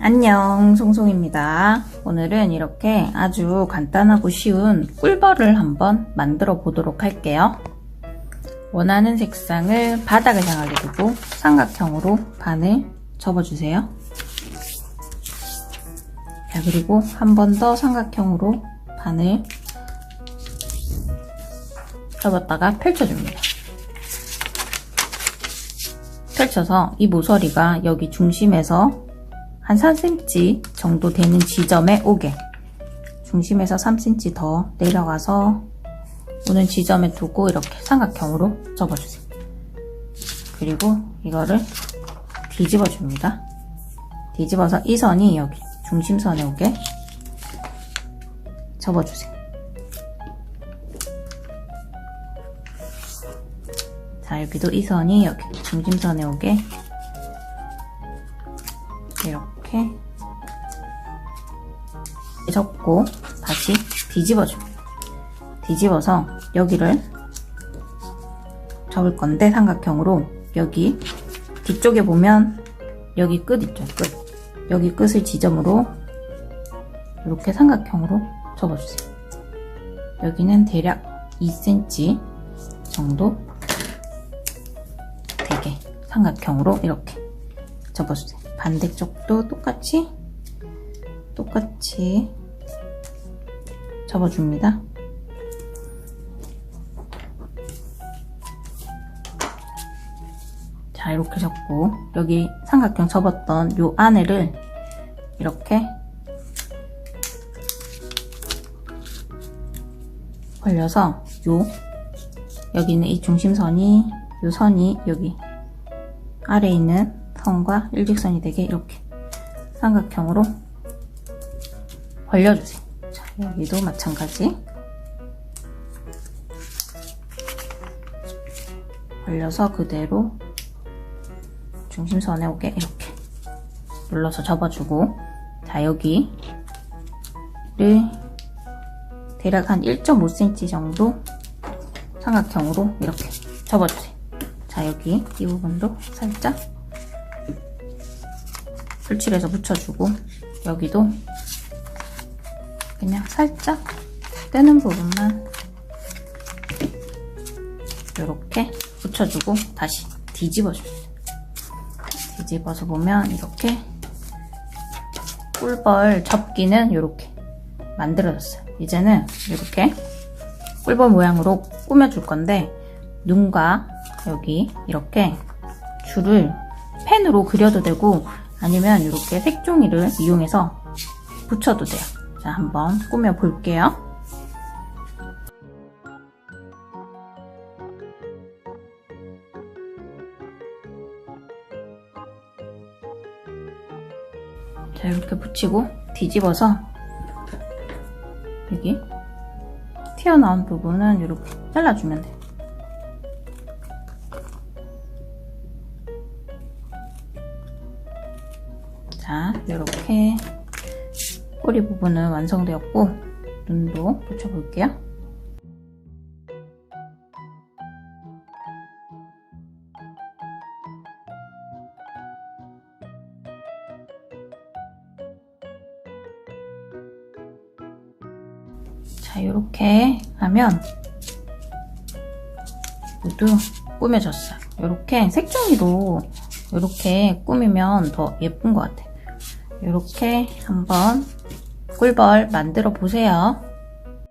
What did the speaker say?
안녕, 송송입니다. 오늘은 이렇게 아주 간단하고 쉬운 꿀벌을 한번 만들어 보도록 할게요. 원하는 색상을 바닥을 향하게 두고 삼각형으로 반을 접어주세요. 자, 그리고 한 번 더 삼각형으로 반을 접었다가 펼쳐줍니다. 펼쳐서 이 모서리가 여기 중심에서 한 3cm 정도 되는 지점에 오게 중심에서 3cm 더 내려가서 오는 지점에 두고 이렇게 삼각형으로 접어주세요. 그리고 이거를 뒤집어 줍니다. 뒤집어서 이 선이 여기 중심선에 오게 접어주세요. 자, 여기도 이 선이 여기 중심선에 오게 접고 다시 뒤집어 줍니다. 뒤집어서 여기를 접을 건데 삼각형으로 여기 뒤쪽에 보면 여기 끝 있죠, 끝. 여기 끝을 지점으로 이렇게 삼각형으로 접어주세요. 여기는 대략 2cm 정도 되게 삼각형으로 이렇게 접어주세요. 반대쪽도 똑같이 똑같이 접어줍니다. 자 이렇게 접고 여기 삼각형 접었던 요 안에를 이렇게 벌려서 요 여기 있는 이 중심선이 요 선이 여기 아래에 있는 선과 일직선이 되게 이렇게 삼각형으로 벌려주세요. 자, 여기도 마찬가지. 벌려서 그대로 중심선에 오게 이렇게 눌러서 접어주고 자 여기를 대략 한 1.5cm 정도 삼각형으로 이렇게 접어주세요. 자 여기 이 부분도 살짝 풀칠해서 붙여주고 여기도 그냥 살짝 뜨는 부분만 이렇게 붙여주고 다시 뒤집어줍니다. 뒤집어서 보면 이렇게 꿀벌 접기는 이렇게 만들어졌어요. 이제는 이렇게 꿀벌 모양으로 꾸며줄 건데 눈과 여기 이렇게 줄을 펜으로 그려도 되고 아니면 이렇게 색종이를 이용해서 붙여도 돼요. 자, 한번 꾸며 볼게요. 자, 이렇게 붙이고 뒤집어서 여기 튀어나온 부분은 이렇게 잘라주면 돼요. 자, 이렇게 꼬리 부분은 완성되었고 눈도 붙여볼게요. 자, 이렇게 하면 모두 꾸며졌어요. 이렇게 색종이로 이렇게 꾸미면 더 예쁜 것 같아요. 이렇게 한번 꿀벌 만들어 보세요.